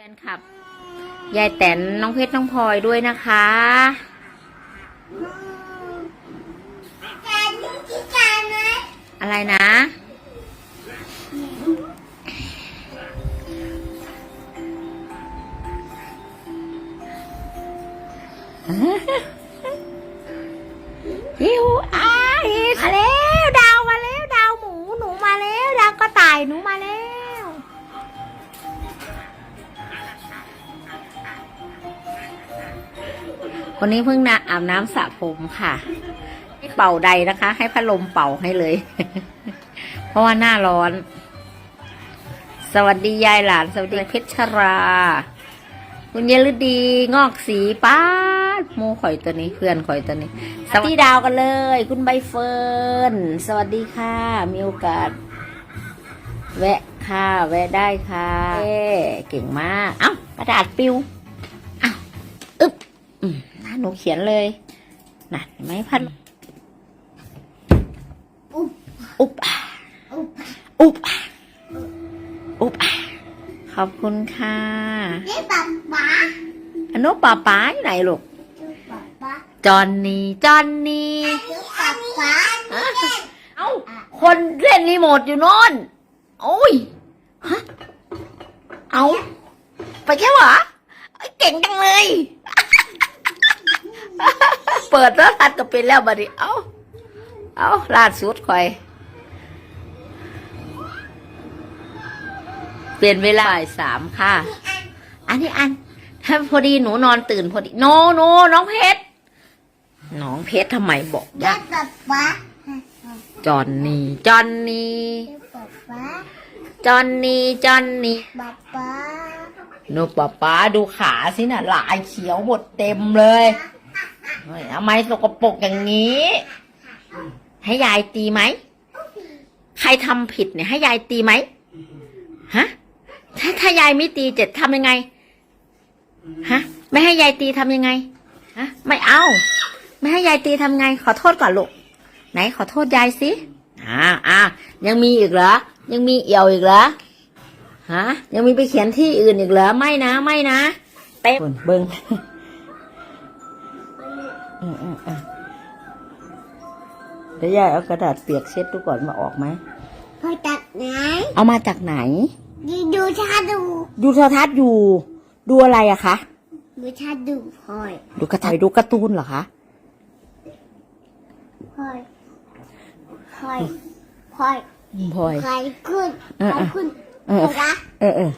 แฟนคลับ ยายแตนน้องเพชรน้องพลอยด้วยนะคะ อะไรนะ ฮิวอา วันนี้เพิ่งนะอาบน้ำสระผมค่ะให้เป่าใดนะคะ ให้พัดลมเป่าให้เลย เพราะว่าหน้าร้อน สวัสดียายหลาน สวัสดีเพชรชรา คุณยายฤดีงอกสีป้าดโมข่อยตัวนี้เพื่อนข่อยตัวนี้ สวัสดีดาวกันเลย คุณใบเฟิร์นสวัสดีค่ะ มีโอกาส แวะค่ะ แวะได้ค่ะเก่งมาก เอ้ากระดาษปิวอ้าอึ๊บ หนูเขียนเลยน่ะเห็นไหมพัดอุ๊บอุบอุ๊บอุบอุบขอบคุณค่ะนี่ป๊าป๊าอนุป่าป้าอยู่ไหนลูกป๊าป๊าจอนนี่จอนนี่นี่ป๊าป๊าเอ้าคนเล่นรีโมทอยู่โน่นโอ้ยฮะเอาไปแค่หวะเอ้ยเก่งจังเลย เปิดแล้วทัดก็เป็นแล้วบัดนี้เอ้าเอาลาดสุดคอย เปลี่ยนเวลาบ่ายสามค่ะ อันนี้อันถ้าพอดีหนูนอนตื่นพอดี โนโนน้องเพชรน้องเพชรทำไมบอกนี่ยากป๊าป๊าจอนนี่จอนนี่นี่ป๊าป๊าจอนนี่จอนนี่ป๊าป๊าหนูป้าป้าดูขาสินะลายเขียวหมดเต็มเลย เฮ้ยทำไมสกปรกอย่างนี้ ให้ยายตีไหม ใครทำผิดเนี่ย ให้ยายตีไหมฮะถ้าถ้ายายไม่ตีจะทำยังไงฮะไม่ให้ยายตีทำยังไงฮะไม่เอา ไม่ให้ยายตีทำไง ขอโทษก่อนลูกไหนขอโทษยายสิอ่าอ่ายังมีอีกเหรอยังมีเอี่ยวอีกเหรอฮะยังมีไปเขียนที่อื่นอีกเหรอไม่นะไม่นะเต้นเบิ้ง เออเออเออเดี๋ยวยายเอากระดาษเปียกเช็ดดูก่อนมาออกไหมพอจากไหนเอามาจากไหนดูดูชาดูดูโทรทัศน์อยู่ ดูอะไรอะคะ ดูชาดูพลอยดูกระต่ายดูการ์ตูนเหรอคะ พลอยพลอยพลอยพลอยใครขึ้นเออใครเออขึ้นเออใครนะเออเออ